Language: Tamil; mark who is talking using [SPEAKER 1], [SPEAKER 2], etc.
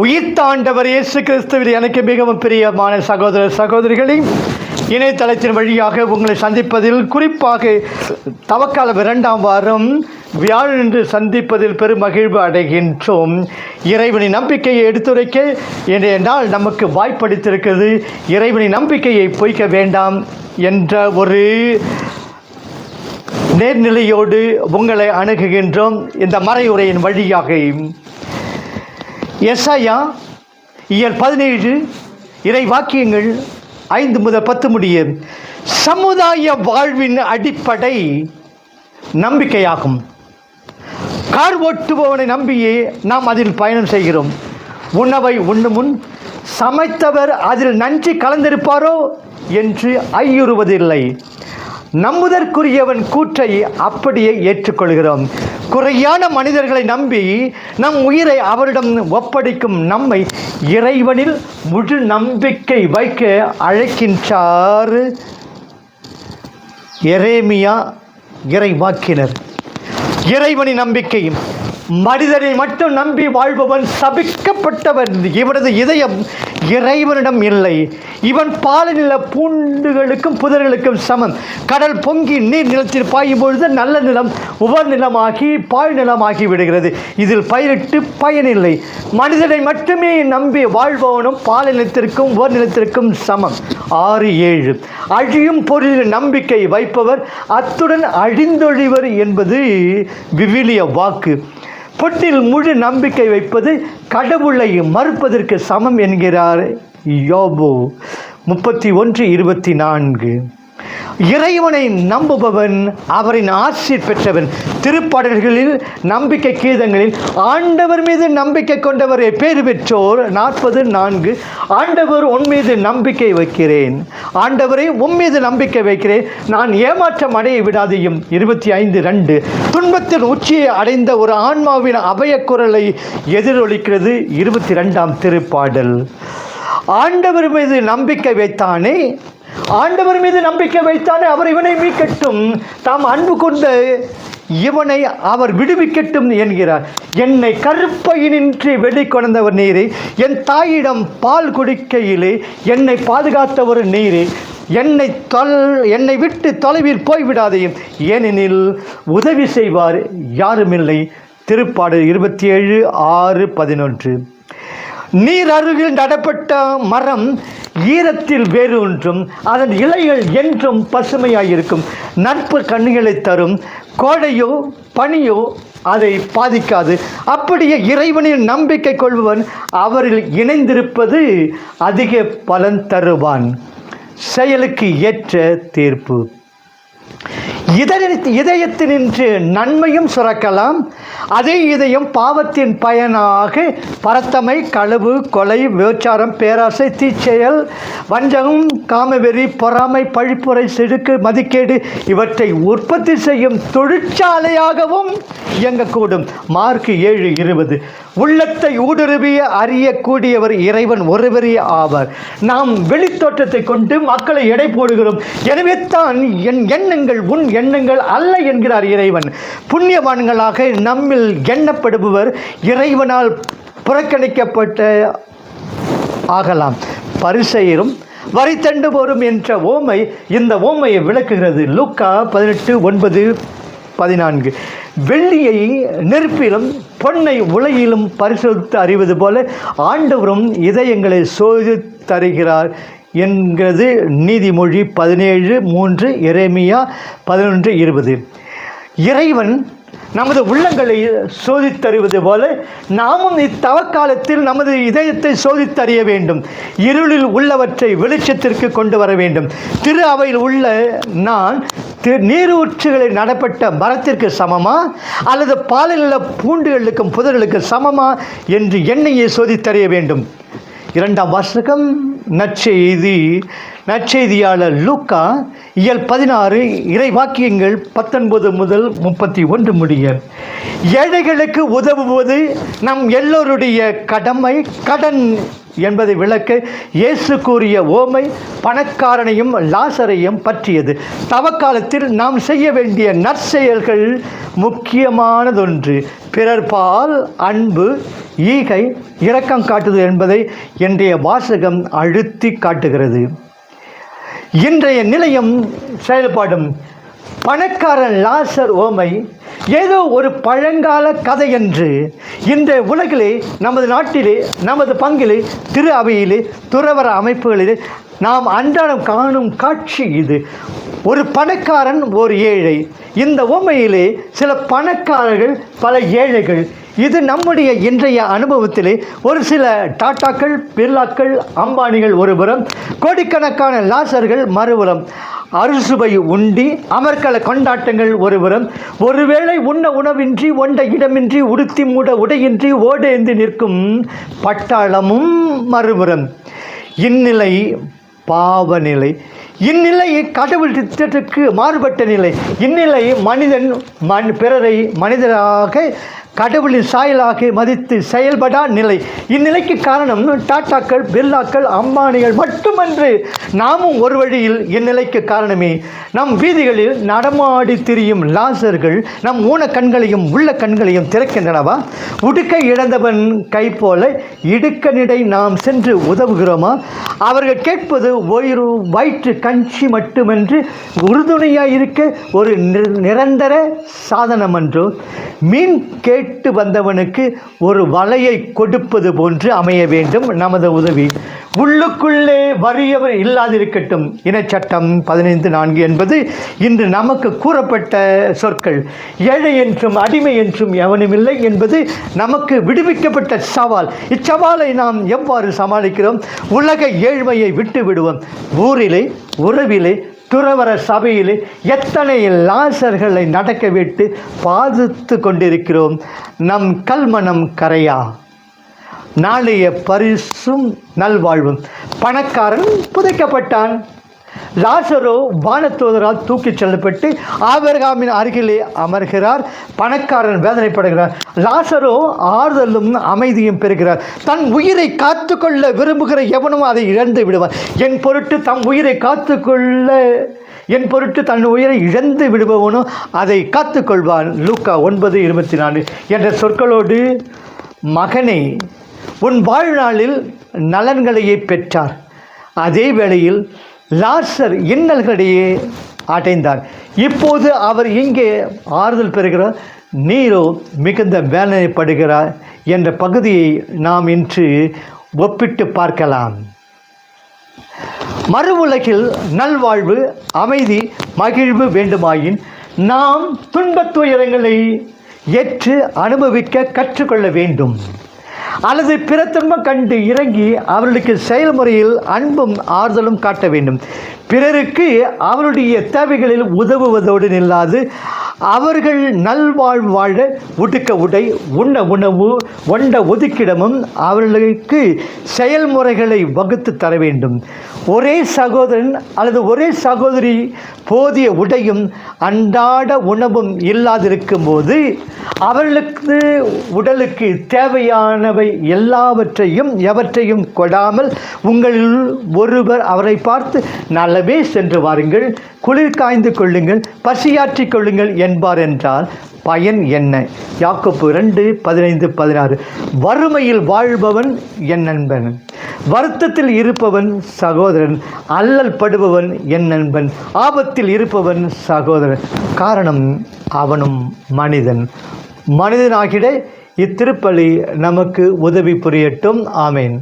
[SPEAKER 1] உயிர்த்தாண்டவர் இயேசு கிறிஸ்துவில் எனக்கு மிகவும் பிரியமான சகோதர சகோதரிகளை இணையதளத்தின் வழியாக உங்களை சந்திப்பதில் குறிப்பாக தவக்காலம் இரண்டாம் வாரம் வியாழன்று சந்திப்பதில் பெரும் மகிழ்வு அடைகின்றோம். இறைவனின் நம்பிக்கையை எடுத்துரைக்க இன்றைய நாள் நமக்கு வாய்ப்பளித்திருக்கிறது. இறைவனின் நம்பிக்கையை பொய்க்க வேண்டாம் என்ற ஒரு நேர்நிலையோடு உங்களை அணுகுகின்றோம். இந்த மறையுரையின் வழியாக எஸ்ஐயா இயல் பதினேழு இறை வாக்கியங்கள் ஐந்து முதல் பத்து முடிய சமுதாய வாழ்வின் அடிப்படை நம்பிக்கையாகும். கார் ஓட்டுபவனை நம்பியே நாம் அதில் பயணம் செய்கிறோம். உணவை உண்ணும் முன் சமைத்தவர் அதில் நன்றி கலந்திருப்பாரோ என்று ஐயுறுவதில்லை. நம்புதற்குரியவன் கூற்றை அப்படியே ஏற்றுக்கொள்கிறோம். குறையான மனிதர்களை நம்பி நம் உயிரை அவரிடம் ஒப்படைக்கும் நம்மை இறைவனில் முழு நம்பிக்கை வைக்க அழைக்கின்றார். எரேமியா இறைவாக்கினர். இறைவனின் நம்பிக்கையும் மனிதனை மட்டும் நம்பி வாழ்பவன் சபிக்கப்பட்டவன் இவனது இதயம் இறைவனிடம் இல்லை. இவன் பாலநில பூண்டுகளுக்கும் புதர்களுக்கும் சமம். கடல் பொங்கி நீர் நிலத்தில் பாயும் பொழுது நல்ல நிலம் உவர் நிலமாகி பாழ் நிலமாகி விடுகிறது. இதில் பயிரிட்டு பயனில்லை. மனிதனை மட்டுமே நம்பி வாழ்பவனும் பாலநிலத்திற்கும் உவர் நிலத்திற்கும் சமம். ஆறு ஏழு. அழியும் பொருளில் நம்பிக்கை வைப்பவர் அத்துடன் அழிந்தொழிவர் என்பது விவிலிய வாக்கு. பொட்டில் முழு நம்பிக்கை வைப்பது கடவுளை மறுப்பதற்கு சமம் என்கிறார் யோபு. முப்பத்தி ஒன்று இருபத்தி நான்கு. இறைவனை நம்புபவன் அவரின் ஆசிர் பெற்றவன். திருப்பாடல்களில் நம்பிக்கை கீதங்களில் ஆண்டவர் மீது நம்பிக்கை கொண்டவரை பேர் பெற்றோர் நாற்பது நான்கு. ஆண்டவர் உன் மீது நம்பிக்கை வைக்கிறேன். ஆண்டவரை உன் மீது நம்பிக்கை வைக்கிறேன். நான் ஏமாற்றம் அடைய விடாதையும். இருபத்தி ஐந்து ரெண்டு. துன்பத்தின் உச்சியை அடைந்த ஒரு ஆன்மாவின் அபயக்குரலை எதிரொலிக்கிறது. இருபத்தி ரெண்டாம் திருப்பாடல். ஆண்டவர் மீது நம்பிக்கை வைத்தானே ஆண்டவர் மீது நம்பிக்கை வைத்தானே அவர் இவனை மீட்கட்டும். தாம் அன்பு கொண்டு இவனை அவர் விடுவிக்கட்டும் என்கிறார். என்னை கருப்பையினின்று வெளிக்கொணர்ந்தவர் நீரே. என் தாயிடம் பால் குடிக்கையிலே என்னை பாதுகாத்தவர் நீரே. என்னை தொல் என்னை விட்டு தொலைவில் போய்விடாதையும். ஏனெனில் உதவி செய்வார் யாருமில்லை. திருப்பாடு இருபத்தி ஏழு ஆறு பதினொன்று. நீர் அருகில் நடப்பட்ட மரம் ஈரத்தில் வேறு ஒன்றும் அதன் இலைகள் என்றும் பசுமையாயிருக்கும். நட்பு கண்ணுகளை தரும். கோடையோ பனியோ அதை பாதிக்காது. அப்படியே இறைவனில் நம்பிக்கை கொள்பவன் அவரில் இணைந்திருப்பது அதிக பலன் தருவான். செயலுக்கு ஏற்ற தீர்ப்பு. இதய இதயத்தினின்று நன்மையும் சுரக்கலாம். அதே இதயம் பாவத்தின் பயனாக பரத்தமை களவு கொலை விபச்சாரம் பேராசை தீச்செயல் வஞ்சகம் காமவெறி பொறாமை பழிப்புரை செடுக்கு மதிக்கேடு இவற்றை உற்பத்தி செய்யும் தொழிற்சாலையாகவும் இயங்கக்கூடும். மார்க் ஏழு இருபது. உள்ளத்தை ஊடுருவிய அறியக்கூடியவர் இறைவன் ஒருவரே ஆவார். நாம் வெளித்தோற்றத்தை கொண்டு மக்களை எடை போடுகிறோம். எனவே தான் என் எண்ணங்கள் உன் எண்ணங்கள் அல்ல என்கிறார் இறைவன். புண்ணியவான்களாக நம் நம்மில் எண்ணப்படுபவர் இறைவனால் புறக்கணிக்கப்பட்ட ஆகலாம். பரிசெயரும் வரி தண்டுபோரும் என்ற ஓமை இந்த ஓமையை விளக்குகிறது. லூக்கா பதினெட்டு ஒன்பது பதினான்கு. வெள்ளியை நெருப்பிலும் பொன்னை உலகிலும் பரிசோதித்து அறிவது போல ஆண்டவரும் இதயங்களை சோதி தருகிறார் என்கிறது. நீதிமொழி பதினேழு மூன்று எரேமியா பதினொன்று இருபது. இறைவன் நமது உள்ளங்களை சோதித்தறிவது போல நாமும் இத்தவக்காலத்தில் நமது இதயத்தை சோதித்தறிய வேண்டும். இருளில் உள்ளவற்றை வெளிச்சத்திற்கு கொண்டு வர வேண்டும். திரு அவையில் உள்ள நான் திரு நீரூற்றுகளில் நடப்பட்ட மரத்திற்கு சமமா? அல்லது பாலில் உள்ள பூண்டுகளுக்கும் புதர்களுக்கு சமமா? என்று எண்ணெயை சோதித்தறிய வேண்டும். இரண்டாம் வாசகம். நற்செய்தி நற்செய்தியாளர் லூக்கா இயல் பதினாறு இறை வாக்கியங்கள் பத்தொன்பது முதல் முப்பத்தி ஒன்று முடிய. ஏழைகளுக்கு உதவுவது நம் எல்லோருடைய கடமை கடன் என்பதை விளக்க இயேசு கூறிய ஓமை பணக்காரனையும் லாசரையும் பற்றியது. தவக்காலத்தில் நாம் செய்ய வேண்டிய நற்செயல்கள் முக்கியமானதொன்று. பிறர்பால் அன்பு ஈகை இரக்கம் காட்டுது என்பதை இன்றைய வாசகம் அழுத்தி காட்டுகிறது. இன்றைய நிலையம் செயல்பாடும் பணக்காரன் லாசர் ஓமை ஏதோ ஒரு பழங்கால கதை என்று இந்த உலகிலே நமது நாட்டிலே நமது பங்கிலே திரு அவையிலே துறவர அமைப்புகளிலே நாம் அன்றாடம் காணும் காட்சி இது. ஒரு பணக்காரன் ஒரு ஏழை. இந்த உண்மையிலே சில பணக்காரர்கள் பல ஏழைகள். இது நம்முடைய இன்றைய அனுபவத்திலே ஒரு சில டாட்டாக்கள் பிர்லாக்கள் அம்பானிகள் ஒருபுறம் கோடிக்கணக்கான லாசர்கள் மறுபுறம். அறுசுவை உண்டி அமர்கள கொண்டாட்டங்கள் ஒருபுறம். ஒருவேளை உண்ண உணவின்றி ஒண்ட இடமின்றி உடுத்தி மூட உடையின்றி ஓடேந்து நிற்கும் பட்டாளமும் மறுபுறம். இந்நிலை பாவநிலை. இந்நிலை கடவுள் திட்டத்துக்கு மாறுபட்ட நிலை. இந்நிலை மனிதன் மண் பிறரை மனிதராக கடவுளின் சாயலாக மதித்து செயல்படா நிலை. இந்நிலைக்கு காரணம் டாட்டாக்கள் பிர்லாக்கள் அம்பானிகள் மட்டுமன்று. நாமும் ஒரு வழியில் இந்நிலைக்கு காரணமே. நம் வீதிகளில் நடமாடி திரியும் லாசர்கள் நம் ஊன கண்களையும் உள்ள கண்களையும் திறக்கின்றனவா? உடுக்கை இழந்தவன் கை போல இடுக்கனிடை நாம் சென்று உதவுகிறோமா? அவர்கள் கேட்பது ஒரு வயிற்று கஞ்சி மட்டுமன்று. உறுதுணையாக இருக்க ஒரு நிரந்தர சாதனம் என்றோ மீன் கே கேட்டு வந்தவனுக்கு ஒரு வலையை கொடுப்பது போன்று அமைய வேண்டும் நமது உதவி. உள்ளுக்குள்ளே வறியவர் இல்லாதிருக்கட்டும். இனச்சட்டம் பதினைந்து நான்கு என்பது இன்று நமக்கு கூறப்பட்ட சொற்கள். ஏழை என்றும் அடிமை என்றும் எவனுமில்லை என்பது நமக்கு விடுவிக்கப்பட்ட சவால். இச்சவாலை நாம் எவ்வாறு சமாளிக்கிறோம்? உலக ஏழ்மையை விட்டு விடுவோம் ஊரிலே உறவிலே துறவர சபையில் எத்தனை லாசர்களை நடக்க விட்டு பாதித்து கொண்டிருக்கிறோம். நம் கல்மனம் கரையா. நாளைய பரிசும் நல்வாழ்வும். பணக்காரன் புதைக்கப்பட்டான். லாசரோ வானத்தூதரால் தூக்கிச் செல்லப்பட்டு ஆபரகாமின் அருகிலே அமர்கிறார். பணக்காரன் வேதனைப்படுகிறார். லாசரோ ஆறுதலும் அமைதியும் பெறுகிறார். தன் உயிரை காத்துக்கொள்ள விரும்புகிற எவனும் அதை இழந்து விடுவார். என் பொருட்டு தம் உயிரை காத்துக்கொள்ள என் பொருட்டு தன் உயிரை இழந்து விடுபவனும் அதை காத்துக்கொள்வான். லூக்கா ஒன்பது இருபத்தி நாலு என்ற சொற்களோடு மகனே உன் வாழ்நாளில் நலன்களையே பெற்றார். அதே வேளையில் லாசர் இன்னல்களிடையே அடைந்தார். இப்போது அவர் இங்கே ஆறுதல் பெறுகிறார்? நீரோ மிகுந்த வேதனைப்படுகிறார் என்ற பகுதியை நாம் இன்று ஒப்பிட்டு பார்க்கலாம். மறு உலகில் நல்வாழ்வு அமைதி மகிழ்வு வேண்டுமாயின் நாம் துன்பத் துயரங்களை ஏற்று அனுபவிக்க கற்றுக்கொள்ள வேண்டும். அல்லது பிற துன்பம் கண்டு இறங்கி அவர்களுக்கு செயல்முறையில் அன்பும் ஆறுதலும் காட்ட வேண்டும். பிறருக்கு அவருடைய தேவைகளில் உதவுவதோடு நில்லாது அவர்கள் நல்வாழ் வாழ உடுக்க உடை உண்ண உணவு ஒண்ட ஒதுக்கிடமும் அவர்களுக்கு செயல்முறைகளை வகுத்து தர வேண்டும். ஒரே சகோதரன் அல்லது ஒரே சகோதரி போதிய உடையும் அன்றாட உணவும் இல்லாதிருக்கும்போது அவர்களுக்கு உடலுக்கு தேவையானவை எல்லாவற்றையும் எவற்றையும் கொடாமல் உங்களில் ஒருவர் அவரை பார்த்து நல்லவே சென்று வாருங்கள் குளிர் காய்ந்து கொள்ளுங்கள் பசியாற்றிக் கொள்ளுங்கள் என்பார் என்றால் பயன் என்ன? யாக்கோப்பு ரெண்டு பதினைந்து பதினாறு. வறுமையில் வாழ்பவன் என் நண்பன். வருத்தத்தில் இருப்பவன் சகோதரன் அல்லல் படுபவன் என் நண்பன். ஆபத்தில் இருப்பவன் சகோதரன். காரணம் அவனும் மனிதன். மனிதனாகிட இத்திருப்பலி நமக்கு உதவி புரியட்டும். ஆமேன்.